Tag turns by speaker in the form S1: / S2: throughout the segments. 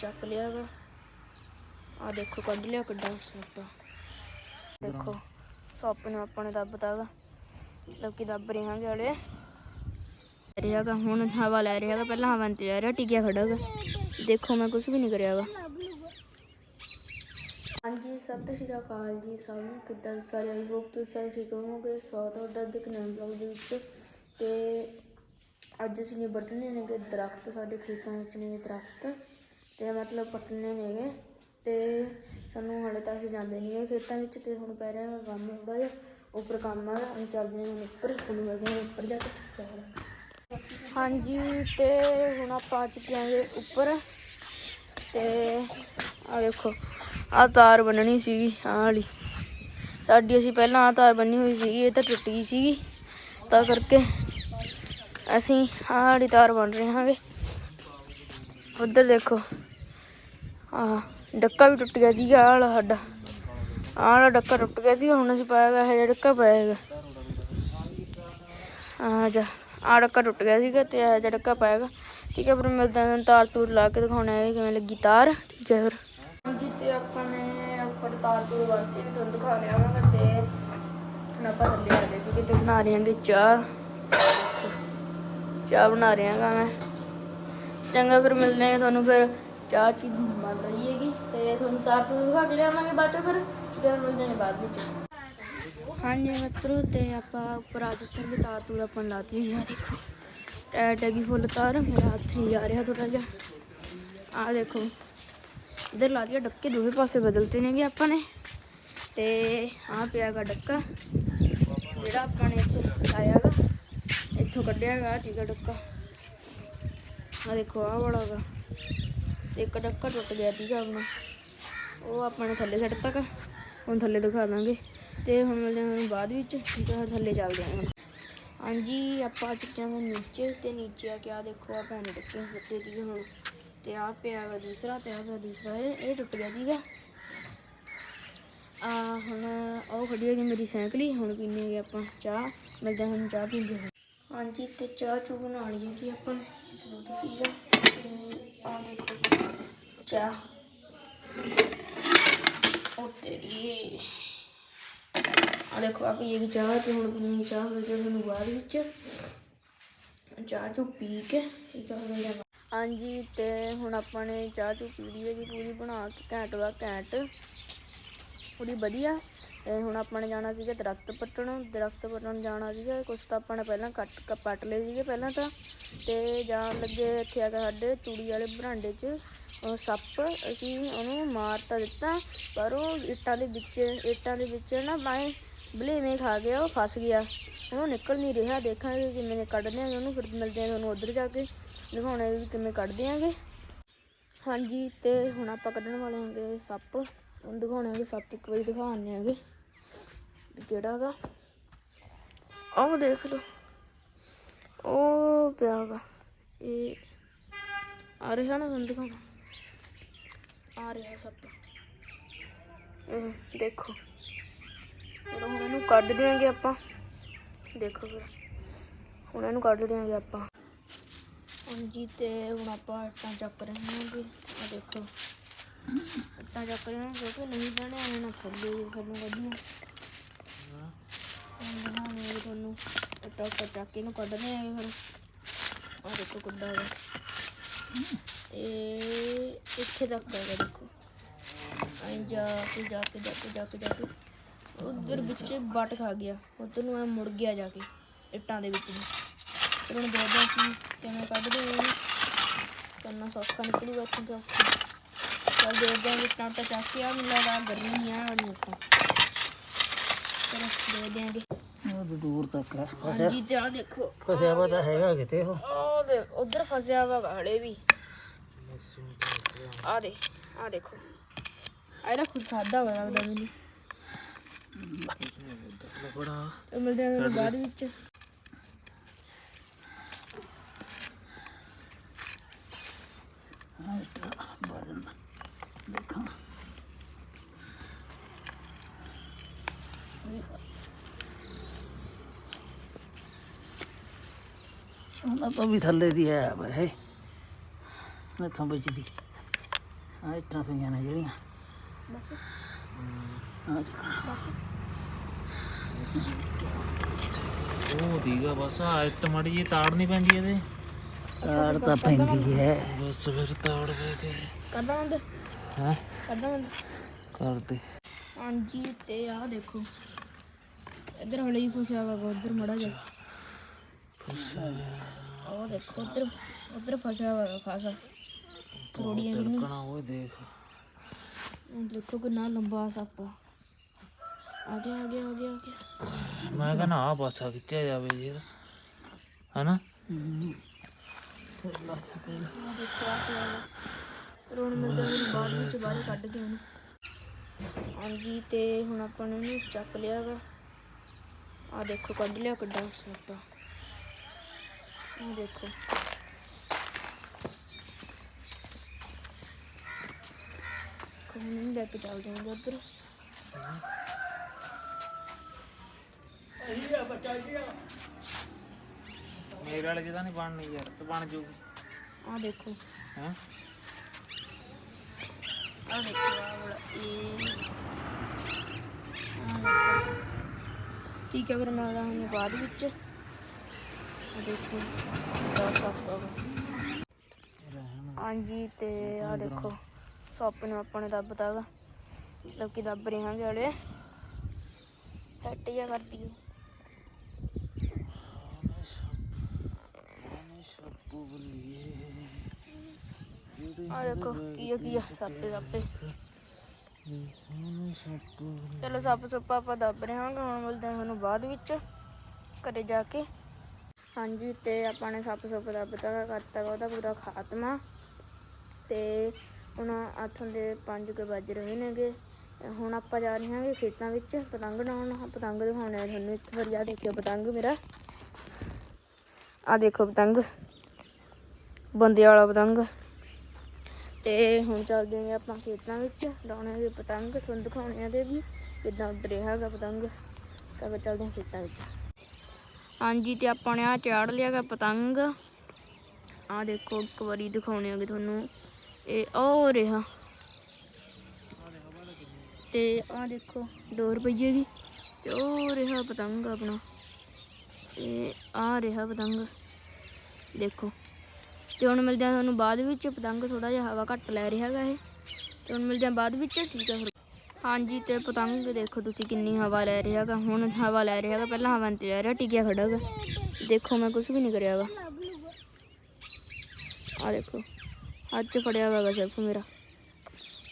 S1: ਚੱਕ ਲਿਆ ਵਾ। ਆ ਦੇਖੋ, ਕੱਢ ਲਿਆ ਕਿੱਡਾ ਸੱਪ ਦੇਖੋ ਸੱਪ ਨੂੰ ਆਪਾਂ ਨੇ ਦੱਬਤਾ ਵਾ ਲੋਕੀ ਦੱਬ ਰਹੇ ਹਾਂਗੇ ਹਲੇ। ਰਿਹਾਗਾ ਹੁਣ ਹਵਾ ਲੈ ਰਿਹਾਗਾ ਪਹਿਲਾਂ ਹਵਾ ਨਹੀਂ ਲੈ ਰਿਹਾ, ਟਿਕਿਆ ਖੜਾ ਗਾ। ਦੇਖੋ, ਮੈਂ ਕੁਝ ਵੀ ਨਹੀਂ ਕਰਿਆਗਾ ਹਾਂਜੀ, ਸਤਿ ਸ਼੍ਰੀ ਅਕਾਲ ਜੀ ਸਭ ਨੂੰ। ਕਿੱਦਾਂ ਸਾਰੇ? ਆਈ ਹੋਪ ਤੁਸੀਂ ਸਾਰੇ ਠੀਕ ਹੋਵੋਗੇ। ਸਵਾਗਤ ਤੁਹਾਡਾ ਦੇ ਨਵੇਂ ਬਲੌਗ ਦੇ ਵਿੱਚ। ਤੇ ਅੱਜ ਅਸੀਂ ਨੇ ਵੱਢਣੇ ਨੇਗੇ ਦਰਖਤ, ਸਾਡੇ ਖੇਤਾਂ ਵਿੱਚ ਨੇ ਦਰਖਤ। ਤੇ ਮਤਲਬ ਪੱਟਣੇ ਨੇਗੇ ਤੇ ਸਾਨੂੰ ਹਾਲੇ ਤਾਂ ਅਸੀਂ ਜਾਂਦੇ ਨਹੀਂ ਗਏ ਖੇਤਾਂ ਵਿੱਚ ਤੇ ਹੁਣ ਪੈ ਰਿਹਾ ਕੰਮ ਥੋੜਾ ਜਿਹਾ, ਉੱਪਰ ਕੰਮ ਆ, ਅਸੀਂ ਚੱਲਦੇ ਹਾਂ ਉੱਪਰ ਤੁਹਾਨੂੰ ਮਿਲਦੇ ਹਾਂ ਉੱਪਰ ਜਾ ਕੇ ਚੱਲ। ਹਾਂਜੀ ਤੇ ਹੁਣ ਆਪਾਂ ਆ ਚੁੱਕੇ ਹਾਂ ਉੱਪਰ ਤੇ ਆ ਦੇਖੋ ਆ ਤਾਰ ਬੰਨਣੀ ਸੀਗੀ, ਆਹ ਵਾਲੀ। ਸਾਡੀ ਅਸੀਂ ਪਹਿਲਾਂ ਆ ਤਾਰ ਬੰਨੀ ਹੋਈ ਸੀਗੀ, ਇਹ ਤਾਂ ਟੁੱਟ ਗਈ ਸੀਗੀ। ਤਾਂ ਕਰਕੇ ਅਸੀਂ ਆਹ ਵਾਲੀ ਤਾਰ ਬੰਨ ਰਹੇ ਹਾਂਗੇ ਉਧਰ ਦੇਖੋ ਆ ਡੱਕਾ ਵੀ ਟੁੱਟ ਗਿਆ ਸੀਗਾ ਆਹ ਵਾਲਾ ਸਾਡਾ। ਆਹ ਵਾਲਾ ਡੱਕਾ ਟੁੱਟ ਗਿਆ ਸੀ ਹੁਣ ਅਸੀਂ ਪਾਇਆ ਗਿਆ ਇਹ ਡੱਕਾ ਪਾਇਆ ਹੈਗਾ। ਆ ਜਾ ਆ ਡੱਕਾ ਟੁੱਟ ਗਿਆ ਸੀਗਾ ਤੇ ਇਹ ਜਿਹਾ ਡੱਕਾ ਪਾਏਗਾ ਠੀਕ ਹੈ ਫਿਰ ਮਿਲਦਾ ਹਾਂ ਤਾਰ ਤੂਰ ਲਾ ਕੇ ਦਿਖਾਉਣਾ ਹੈ ਕਿਵੇਂ ਲੱਗੀ ਤਾਰ। ਠੀਕ ਹੈ ਫਿਰ। ਤੇ ਆਪਾਂ ਨੇ ਉੱਪਰ ਤਾਰ ਤੂਰ ਵਰਤੀ ਤੁਹਾਨੂੰ ਦਿਖਾ ਲਿਆ ਵਾ ਤੇ ਹੁਣ ਆਪਾਂ ਥੱਲੇ ਆ ਗਏ ਸੀਗੇ ਤੇ ਬਣਾ ਰਹੇ ਹਾਂਗੇ ਚਾਹ। ਚਾਹ ਬਣਾ ਰਹੇ ਹਾਂਗਾ ਮੈਂ। ਚੰਗਾ ਫਿਰ ਮਿਲਦੇ ਹਾਂ ਤੁਹਾਨੂੰ ਫਿਰ। ਚਾਹ ਚੀ ਬਣ ਰਹੀ ਹੈਗੀ ਤੇ ਤੁਹਾਨੂੰ ਤਾਰ ਤੂਰ ਦਿਖਾ ਕੇ ਲਿਆਵਾਂਗੇ ਬਾਅਦ ਚੋਂ ਫਿਰ ਫਿਰ ਮਿਲਦੇ ਹਾਂ ਬਾਅਦ ਵਿੱਚ। ਹਾਂਜੀ ਮਿੱਤਰੋ, ਤੇ ਆਪਾਂ ਉੱਪਰ ਆ ਚੁੱਕੇ ਹਾਂ ਤਾਰ ਤੂਰ ਆਪਾਂ ਲਾਤੀ ਆ, ਦੇਖੋ। ਟੈਟ ਹੈਗੀ ਫੁੱਲ ਤਾਰ, ਮੇਰਾ ਹੱਥ ਨਹੀਂ ਜਾ ਰਿਹਾ ਥੋੜਾ ਜਿਹਾ। ਆ ਦੇਖੋ, ਇਧਰ ਲਾ ਦਿਆ ਡੱਕੇ ਦੋਵੇਂ ਪਾਸੇ ਬਦਲਤੇ ਨੇਗੇ ਆਪਾਂ ਨੇ। ਤੇ ਆ ਪਿਆਗਾ ਡੱਕਾ, ਜਿਹੜਾ ਆਪਾਂ ਨੇ ਇੱਥੇ ਲਾਇਆਗਾ ਇੱਥੋਂ ਕੱਢਿਆਗਾ ਠੀਕ ਹੈ ਡੱਕਾ। ਆ ਦੇਖੋ ਆ ਵਾਲਾ ਗਾ ਤੇ ਇੱਕ ਡੱਕਾ ਟੁੱਟ ਗਿਆ ਸੀਗਾ ਆਪਣਾ ਉਹ ਆਪਾਂ ਨੇ ਥੱਲੇ ਸੱਟ ਤੱਕ, ਹੁਣ ਥੱਲੇ ਦਿਖਾ ਦਾਂਗੇ। ਤੇ ਹੁਣ ਮਿਲਦੇ ਹਾਂ ਬਾਅਦ ਵਿੱਚ, ਠੀਕ ਹੈ ਥੱਲੇ ਚੱਲਦੇ ਹਾਂ ਹਾਂਜੀ, ਆਪਾਂ ਆ ਚੁੱਕੇ ਹਾਂ ਨੀਚੇ, ਤੇ ਨੀਚੇ ਆ ਕੇ ਆ ਦੇਖੋ ਆ ਭੈਣ ਡੱਕੇ ਸੱਤੇ ਦੀ ਹੁਣ। ਤੇ ਆ ਪਿਆ ਵਾ ਦੂਸਰਾ, ਤੇ ਆ ਪਿਆ ਦੂਸਰਾ, ਇਹ ਟੁੱਟ ਗਿਆ ਸੀਗਾ। ਆ ਹੁਣ ਉਹ ਖੜੀ ਹੋ ਗਈ ਮੇਰੀ ਸਾਈਕਲੀ ਹੁਣ ਪੀਣੇਗੇ ਆਪਾਂ ਚਾਹ, ਮਿਲਦੇ ਹਾਂ ਹੁਣ ਚਾਹ ਪੀਂਦੇ ਹਾਂ। ਹਾਂਜੀ, ਤੇ ਚਾਹ ਚੂ ਬਣਾ ਲਈ ਹੈਗੀ ਆਪਾਂ। ਨੇ ਠੀਕ ਆ ਚਾਹ ਉਹ ਤੇਰੀ। ਆ ਦੇਖੋ ਆ ਪੀਏਗੀ ਚਾਹ ਤੇ ਹੁਣ ਪੀਣੀ ਚਾਹ, ਫਿਰ ਤੁਹਾਨੂੰ ਬਾਅਦ ਵਿੱਚ ਚਾਹ ਚੂ ਪੀ ਕੇ ਠੀਕ ਆ, ਫਿਰ ਜਾਵਾਂ ਹਾਂਜੀ, ਤੇ ਹੁਣ ਆਪਾਂ ਨੇ ਚਾਹ ਚੂ ਪੀ ਲਈ ਹੈਗੀ, ਪੂਰੀ ਬਣਾ ਕੇ ਘੈਂਟ ਵਾ ਘੈਂਟ। ਪੂਰੀ ਵਧੀਆ। ਹੁਣ ਆਪਾਂ ਨੇ ਜਾਣਾ ਸੀਗਾ ਦਰਖਤ ਪੱਟਣ ਦਰਖਤ ਪੱਟਣ ਜਾਣਾ ਸੀਗਾ, ਕੁਛ ਤਾਂ ਆਪਾਂ ਨੇ ਪਹਿਲਾਂ ਕੱਟ ਕ- ਪੱਟ ਲਏ ਸੀਗੇ ਪਹਿਲਾਂ ਤਾਂ। ਤੇ ਜਾਣ ਲੱਗੇ ਇੱਥੇ ਆ ਕੇ ਸਾਡੇ ਤੂੜੀ ਵਾਲੇ ਬਰਾਂਡੇ 'ਚ, ਉਹ ਸੱਪ, ਅਸੀਂ ਉਹਨੂੰ ਮਾਰ ਤਾਂ ਦਿੱਤਾ, ਪਰ ਉਹ ਇੱਟਾਂ ਦੇ ਵਿੱਚ, ਇੱਟਾਂ ਦੇ ਵਿੱਚ ਨਾ ਬਾਏ ਬਲੇਵੇਂ ਖਾ ਗਿਆ, ਉਹ ਫਸ ਗਿਆ। ਉਹਨੂੰ ਨਿਕਲ ਨਹੀਂ ਰਿਹਾ, ਦੇਖਾਂਗੇ ਕਿਵੇਂ ਨੇ ਕੱਢਦੇ ਆਂਗੇ ਉਹਨੂੰ, ਫਿਰ ਮਿਲਦੇ ਆ ਤੁਹਾਨੂੰ ਉੱਧਰ ਜਾ ਕੇ, ਦਿਖਾਉਣਾ ਵੀ ਕਿਵੇਂ ਕੱਢਦੇ ਆਂਗੇ। ਹਾਂਜੀ, ਤੇ ਹੁਣ ਆਪਾਂ ਕੱਢਣ ਵਾਲੇ ਹਾਂਗੇ ਸੱਪ, ਹੁਣ ਦਿਖਾਉਣੇ ਹੈਗੇ ਸੱਪ ਇੱਕ ਵਾਰੀ ਦਿਖਾਉਣੇ ਹੈਗੇ। ਵੀ ਕਿਹੜਾ ਗਾ ਆਹ ਦੇਖ ਲਓ। ਉਹ ਪਿਆ ਗਾ ਇਹ ਆ ਰਿਹਾ ਨਾ, ਤੁਹਾਨੂੰ ਦਿਖਾਉਣਾ ਆ ਰਿਹਾ ਸੱਪ ਦੇਖੋ। ਚਲੋ ਹੁਣ ਇਹਨੂੰ ਕੱਢ ਦਿਆਂਗੇ ਆਪਾਂ। ਦੇਖੋ ਫਿਰ। ਹੁਣ ਇਹਨੂੰ ਕੱਢ ਦਿਆਂਗੇ ਆਪਾਂ। ਹਾਂਜੀ, ਤੇ ਹੁਣ ਆਪਾਂ ਇੱਟਾਂ ਚੱਕ ਰਹੇ ਹਾਂਗੇ। ਆ ਦੇਖੋ। ਇੱਟਾਂ ਚੱਕ ਰਹੇ ਹਾਂ ਕਿਉਂਕਿ ਨਹੀਂ ਬਣਿਆ ਹੁਣ ਥੱਲੇ ਤੁਹਾਨੂੰ ਵਧੀਆ। ਹੁਣ ਤੁਹਾਨੂੰ। ਇੱਟਾਂ ਉੱਟਾਂ ਚੱਕ ਕੇ ਇਹਨੂੰ ਕੱਢਦੇ ਆਂ ਫਿਰ ਆ ਦੇਖੋ ਕਿੱਦਾਂ ਹੈ ਇਹ ਇੱਥੇ ਤੱਕ ਹੈਗਾ ਦੇਖੋ। ਐਂ ਜਾ ਕੇ ਜਾ ਕੇ ਜਾ ਕੇ ਜਾ ਕੇ ਜਾ ਕੇ। ਉਧਰ ਵਿੱਚ ਵੱਟ ਖਾ ਗਿਆ। ਉਧਰ ਨੂੰ ਐ ਮੁੜ ਗਿਆ ਜਾ ਕੇ ਇੱਟਾਂ ਦੇ ਵਿੱਚ ਨੂੰ ਫਿਰ ਹੁਣ ਦੇਖਦੇ ਹਾਂ ਕਿ ਕਿਵੇਂ ਕੱਢਦੇ ਹਾਂ ਇਹਨੂੰ। ਕਰਨਾ ਸੌਖਾ ਨਿਕਲੂਗਾ ਇੱਥੋਂ ਤਾਂ ਚੱਲ ਦੇਖਦੇ ਹਾਂ ਇੱਟਾਂ ਉੱਟਾਂ ਚੱਕ ਕੇ। ਆ ਮੈਨੂੰ ਲੱਗਦਾ ਗਰਮੀ ਆ ਵਾਲੀ ਉੱਟਾਂ ਚਲੋ ਦੇਖਦੇ ਆਂਗੇ
S2: ਉਹ ਤਾਂ ਦੂਰ ਤੱਕ ਹੈ।
S1: ਹਾਂਜੀ ਤੇ ਆ ਦੇਖੋ।
S2: ਫਸਿਆ ਵਾ ਤਾਂ ਹੈਗਾ ਕਿਤੇ ਉਹ।
S1: ਉਹ ਦੇ ਉਧਰ ਫਸਿਆ ਵਾ ਹਲੇ ਵੀ। ਆ ਦੇ ਆ ਦੇਖੋ। ਆ ਇਹਦਾ ਖੁਦ ਖਾਦਾ ਵਾ ਲੱਗਦਾ ਮੈਨੂੰ
S2: ਬੜਾ
S1: ਇਹ ਮਿਲਦੇ ਤੁਹਾਨੂੰ ਬਾਅਦ ਵਿੱਚ
S2: ਬਰਨ ਦੇਖਾਂ ਉਹਨਾਂ ਤੋਂ ਵੀ ਥੱਲੇ ਦੀ ਹੈ ਇਹ ਇੱਥੋਂ ਵਿੱਚ ਦੀ ਆ ਇੱਟਾਂ ਪਈਆਂ ਨੇ ਜਿਹੜੀਆਂ।
S1: ਬਸ
S2: ਆ
S1: ਬਸ
S3: ਉਹ ਦੀਗਾ ਬਸ ਆ ਇੱਟ ਮੜੀ ਜੀ ਤਾੜ ਨਹੀਂ ਪੈਂਦੀ ਇਹਦੇ।
S2: ਤਾਰ ਤਾਂ ਪੈਂਦੀ ਹੈ।
S3: ਬਸ ਫਿਰ ਤਾੜ ਪੈ ਕੇ।
S1: ਕਰਦਾ ਬੰਦ।
S3: ਹੈ?
S1: ਕਰਦਾ ਬੰਦ।
S3: ਕਰ ਦੇ
S1: ਹਾਂਜੀ ਤੇ ਆਹ ਦੇਖੋ। ਇੱਧਰ ਹਲੇ ਹੀ ਫਸਿਆ ਵਾ ਉਧਰ ਮੜਾ ਜਾ ਉਹ ਦੇਖੋ ਉਧਰ ਉਧਰ ਫਸਿਆ ਵਾ ਖਾਸਾ। ਥੋੜੀਆਂ ਜਿਹੀਆਂ
S3: ਕਣਾ ਓਏ ਦੇਖ।
S1: ਹੁਣ ਦੇਖੋ ਕਿੰਨਾ ਲੰਬਾ ਸੱਪ ਆ। ਆ ਗਿਆ ਆ ਗਿਆ ਆ ਗਿਆ ਆ ਗਿਆ।
S3: ਮੈਂ ਕਹਿੰਦਾ ਆ ਪਾਸਾ ਖਿੱਚਿਆ ਜਾਵੇ ਜੀ ਇਹਦਾ ਹਨਾ?
S1: ਮੈਂ ਤਾਂ ਇਹਨੂੰ ਬਾਅਦ ਵਿੱਚ ਬਾਹਰ ਕੱਢ ਕੇ ਉਹਨੂੰ। ਹਾਂਜੀ ਤੇ ਹੁਣ ਆਪਾਂ ਨੇ ਇਹਨੂੰ ਚੱਕ ਲਿਆ ਵਾ। ਆ ਦੇਖੋ ਕੱਢ ਲਿਆ ਕਿੱਡਾ ਸੱਪ ਆ ਆ ਦੇਖੋ ਕੋਈ ਨਹੀਂ ਲੈ ਕੇ ਚੱਲ ਜਾਵਾਂਗੇ ਉੱਧਰ।
S3: ਮੇਰੇ ਵਾਲੇ ਜਿਹਦਾ ਨਹੀਂ ਬਣਨੀ ਯਾਰ ਤੇ ਬਣ ਜੂਗੀ
S1: ਆ ਦੇਖੋ।
S3: ਹੈ?
S1: ਆ ਦੇਖੋ ਆ ਵਾਲਾ ਇਹ। ਠੀਕ ਹੈ ਫਿਰ ਮੈਂ ਆਦਾ ਹੁਣ ਬਾਅਦ ਵਿੱਚ। ਆ ਦੇਖੋ ਦਾ ਸੱਪ ਹਾਂਜੀ, ਤੇ ਆ ਦੇਖੋ ਸੱਪ ਨੂੰ ਆਪਾਂ ਨੇ ਗਾ ਮਤਲਬ ਕਿ ਦੱਬ ਰਹੇ ਹਾਂਗੇ ਹਲੇ। ਹੱਟ ਕਰਦੀ ਹੈ ਆ ਦੇਖੋ, ਕੀ ਆ ਕੀ ਆ ਸੱਪੇ ਸੱਪੇ ਚਲੋ ਸੱਪ ਸੁੱਪ ਆਪਾਂ ਦੱਬ ਰਹੇ ਹਾਂਗੇ ਹੁਣ ਮਿਲਦੇ ਹਾਂ ਤੁਹਾਨੂੰ ਬਾਅਦ ਵਿੱਚ, ਘਰੇ ਜਾ ਕੇ। ਹਾਂਜੀ ਤੇ ਆਪਾਂ ਨੇ ਸੱਪ ਸੁੱਪ ਦੱਬਤਾ ਗਾ, ਕਰਤਾ ਗਾ ਉਹਦਾ ਪੂਰਾ ਖਾਤਮਾ। ਤੇ ਹੁਣ ਆਥੋਂ ਦੇ 5 ਕੇ ਵੱਜ ਰਹੇ ਨੇਗੇ। ਤੇ ਹੁਣ ਆਪਾਂ ਜਾ ਰਹੇ ਹਾਂਗੇ ਖੇਤਾਂ ਵਿੱਚ ਪਤੰਗ ਉਡਾਉਣ। ਪਤੰਗ ਦਿਖਾਉਣੇ ਆ ਤੁਹਾਨੂੰ ਇੱਕ ਵਾਰੀ ਆ ਦੇਖਿਓ ਪਤੰਗ ਮੇਰਾ। ਆ ਦੇਖੋ ਪਤੰਗ ਬੰਦੇ ਵਾਲਾ ਪਤੰਗ। ਤੇ ਹੁਣ ਚੱਲਦੇ ਹਾਂ ਆਪਾਂ ਖੇਤਾਂ ਵਿੱਚ ਲਾਉਣੇ ਦੇ ਪਤੰਗ। ਤੁਹਾਨੂੰ ਦਿਖਾਉਣੇ ਆ ਦੇ ਵੀ ਕਿਦਾਂ ਉੱਡ ਰਿਹਾ ਹੈਗਾ ਪਤੰਗ। ਤਾਂ ਚੱਲਦੇ ਹਾਂ ਖੇਤਾਂ ਵਿੱਚ। ਹਾਂਜੀ, ਤੇ ਆਪਾਂ ਨੇ ਆ ਚਾੜ ਲਿਆ ਗਾ ਪਤੰਗ। ਆ ਦੇਖੋ, ਇੱਕ ਵਾਰੀ ਦਿਖਾਉਣੇ ਆਗੇ ਤੁਹਾਨੂੰ। ਇਹ ਉਹ ਰਿਹਾ। ਤੇ ਆ ਦੇਖੋ, ਡੋਰ ਪਈ ਹੈਗੀ। ਤੇ ਉਹ ਰਿਹਾ ਪਤੰਗ ਆਪਣਾ। ਤੇ ਆ ਰਿਹਾ ਪਤੰਗ। ਦੇਖੋ। ਤੇ ਹੁਣ ਮਿਲਦੇ ਆ ਤੁਹਾਨੂੰ ਬਾਅਦ ਵਿੱਚ। ਪਤੰਗ ਥੋੜਾ ਜਿਹਾ ਹਵਾ ਘੱਟ ਲੈ ਰਿਹਾ ਹੈਗਾ ਇਹ। ਤੇ ਹੁਣ ਮਿਲਦੇ ਆ ਬਾਅਦ ਵਿੱਚ। ਠੀਕ ਹੈ ਹਾਂਜੀ ਤੇ ਪਤੰਗ ਦੇਖੋ ਤੁਸੀਂ ਕਿੰਨੀ ਹਵਾ ਲੈ ਰਿਹਾ ਹੈਗਾ। ਹੁਣ ਹਵਾ ਲੈ ਰਿਹਾ ਹੈਗਾ, ਪਹਿਲਾਂ ਹਵਾ ਨਹੀਂ ਲੈ ਰਿਹਾ, ਟਿਕਿਆ ਖੜਾ ਹੈਗਾ। ਦੇਖੋ ਮੈਂ ਕੁਝ ਵੀ ਨਹੀਂ ਕਰਿਆ ਹੈਗਾ। ਆ ਦੇਖੋ ਅੱਜ ਫੜਿਆ ਹੋਇਆ ਹੈਗਾ ਸਿਰਫ ਮੇਰਾ।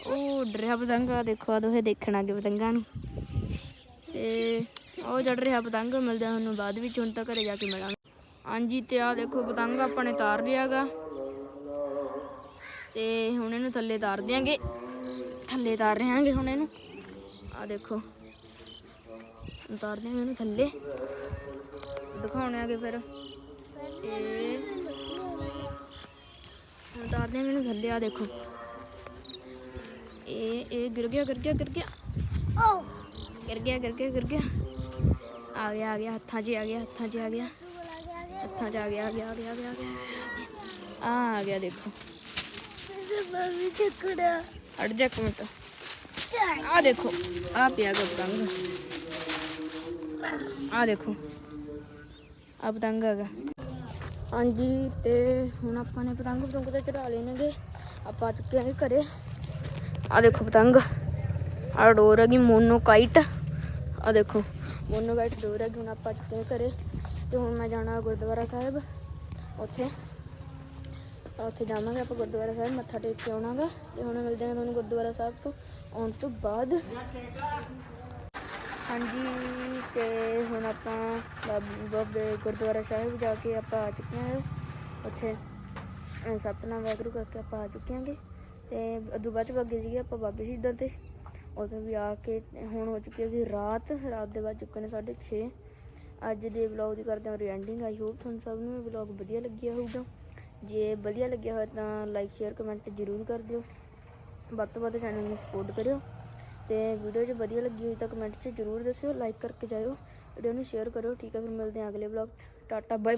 S1: ਉਹ ਡਰਿਆ ਪਤੰਗ ਆ ਦੇਖੋ ਆ ਦੋਹੇ ਦੇਖਣ ਅੱਗੇ ਪਤੰਗਾਂ ਨੂੰ। ਤੇ ਉਹ ਚੜ ਰਿਹਾ ਪਤੰਗ, ਮਿਲਦਾ ਆ ਤੁਹਾਨੂੰ ਬਾਅਦ ਵਿੱਚ, ਹੁਣ ਤਾਂ ਘਰੇ ਜਾ ਕੇ ਮਿਲਾਂਗੇ। ਹਾਂਜੀ ਤੇ ਆ ਦੇਖੋ ਪਤੰਗ ਆਪਾਂ ਨੇ ਤਾਰ ਲਿਆਗਾ ਤੇ ਹੁਣ ਇਹਨੂੰ ਥੱਲੇ ਤਾਰ ਦਿਆਂਗੇ। ਥੱਲੇ ਤਾਰ ਰਹੇ ਹਾਂਗੇ ਹੁਣ ਇਹਨੂੰ। ਆ ਦੇਖੋ। ਉਤਾਰ ਦਿਆਂਗੇ ਇਹਨੂੰ ਥੱਲੇ। ਦਿਖਾਉਣੇ ਆਗੇ ਫਿਰ। ਇਹ। ਉਤਾਰ ਦਿਆਂਗੇ ਇਹਨੂੰ ਥੱਲੇ ਆ ਦੇਖੋ। ਇਹ ਇਹ ਗਿਰ ਗਿਆ ਗਿਰ ਗਿਆ ਗਿਰ ਗਿਆ। ਓ ਗਿਰ ਗਿਆ ਗਿਰ ਗਿਆ ਗਿਰ ਗਿਆ। ਆ ਗਿਆ ਆ ਗਿਆ, ਹੱਥਾਂ 'ਚ ਆ ਗਿਆ, ਹੱਥਾਂ 'ਚ ਆ ਗਿਆ। ਹੱਥਾਂ 'ਚ ਆ ਗਿਆ ਆ ਗਿਆ ਆ ਗਿਆ ਆ ਗਿਆ ਆ ਗਿਆ। ਆ ਆ ਗਿਆ ਦੇਖੋ ਜਾ ਇੱਕ ਮਿੰਟ ਆ ਦੇਖੋ ਆ ਪਿਆ ਗਾ ਪਤੰਗ ਆ ਦੇਖੋ ਆ ਪਤੰਗ ਹੈਗਾ ਹਾਂਜੀ ਤੇ ਹੁਣ ਆਪਾਂ ਨੇ ਪਤੰਗ ਪਤੰਗ ਤੇ ਚੜਾ ਲਏ ਨੇਗੇ ਆਪਾਂ ਆ ਚੁੱਕੇ ਹਾਂ ਘਰੇ ਆ ਦੇਖੋ ਪਤੰਗ ਆ ਡੋਰ ਹੈਗੀ ਮੋਨੋਕਾਈਟ ਆ ਦੇਖੋ ਮੋਨੋਕਾਈਟ ਡੋਰ ਹੈਗੀ ਹੁਣ ਆਪਾਂ ਚੁੱਕੇ ਘਰੇ ਤੇ ਹੁਣ ਮੈਂ ਜਾਣਾ ਗੁਰਦੁਆਰਾ ਸਾਹਿਬ ਉੱਥੇ ਉੱਥੇ ਜਾਵਾਂਗੇ ਆਪਾਂ ਗੁਰਦੁਆਰਾ ਸਾਹਿਬ, ਮੱਥਾ ਟੇਕ ਕੇ ਆਉਣਾਗਾ ਤੇ ਹੁਣ ਮਿਲਦੇ ਹਾਂ ਤੁਹਾਨੂੰ ਗੁਰਦੁਆਰਾ ਸਾਹਿਬ ਤੋਂ ਆਉਣ ਤੋਂ ਬਾਅਦ। ਹਾਂਜੀ, ਤੇ ਹੁਣ ਆਪਾਂ ਬਾਬ- ਬਾਬੇ ਗੁਰਦੁਆਰਾ ਸਾਹਿਬ ਜਾ ਕੇ ਆਪਾਂ ਆ ਚੁੱਕੇ ਹਾਂ। ਉੱਥੇ ਸਤਨਾਮ ਵਾਹਿਗੁਰੂ ਕਰਕੇ ਆਪਾਂ ਆ ਚੁੱਕੇ ਹਾਂਗੇ। ਤੇ ਉਦੋਂ ਬਾਅਦ ਚ ਅੱਗੇ ਸੀਗੇ ਆਪਾਂ ਬਾਬੇ ਸ਼ਹੀਦਾਂ ਤੇ। ਉਦੋਂ ਵੀ ਆ ਕੇ ਹੁਣ ਹੋ ਚੁੱਕੀ ਹੈ ਰਾਤ ਰਾਤ ਦੇ ਬਾਅਦ ਚੁੱਕੇ ਨੇ 6:30 ਅੱਜ ਦੇ ਵਲੌਗ ਦੀ ਕਰਦੇ ਹਾਂ ਐਂਡਿੰਗ ਆਈ ਹੋਪ ਤੁਹਾਨੂੰ ਸਭ ਨੂੰ ਇਹ ਵਲੌਗ ਵਧੀਆ ਲੱਗਿਆ ਹੋਊਗਾ। ਜੇ ਵਧੀਆ ਲੱਗਿਆ ਹੋਇਆ ਤਾਂ ਲਾਈਕ ਸ਼ੇਅਰ ਕਮੈਂਟ ਜ਼ਰੂਰ ਕਰ ਦਿਓ। ਵੱਧ ਤੋਂ ਵੱਧ ਚੈਨਲ ਨੂੰ ਸਪੋਰਟ ਕਰਿਓ ਤੇ ਵੀਡੀਓ ਜੇ ਵਧੀਆ ਲੱਗੀ ਹੋਈ ਤਾਂ ਕਮੈਂਟ 'ਚ ਜ਼ਰੂਰ ਦੱਸਿਓ ਲਾਈਕ ਕਰਕੇ ਜਾਇਓ ਵੀਡੀਓ ਨੂੰ ਸ਼ੇਅਰ ਕਰੋ ਠੀਕ ਹੈ, ਫਿਰ ਮਿਲਦੇ ਹਾਂ ਅਗਲੇ ਵਲੌਗ ਟਾਟਾ ਬਾਏ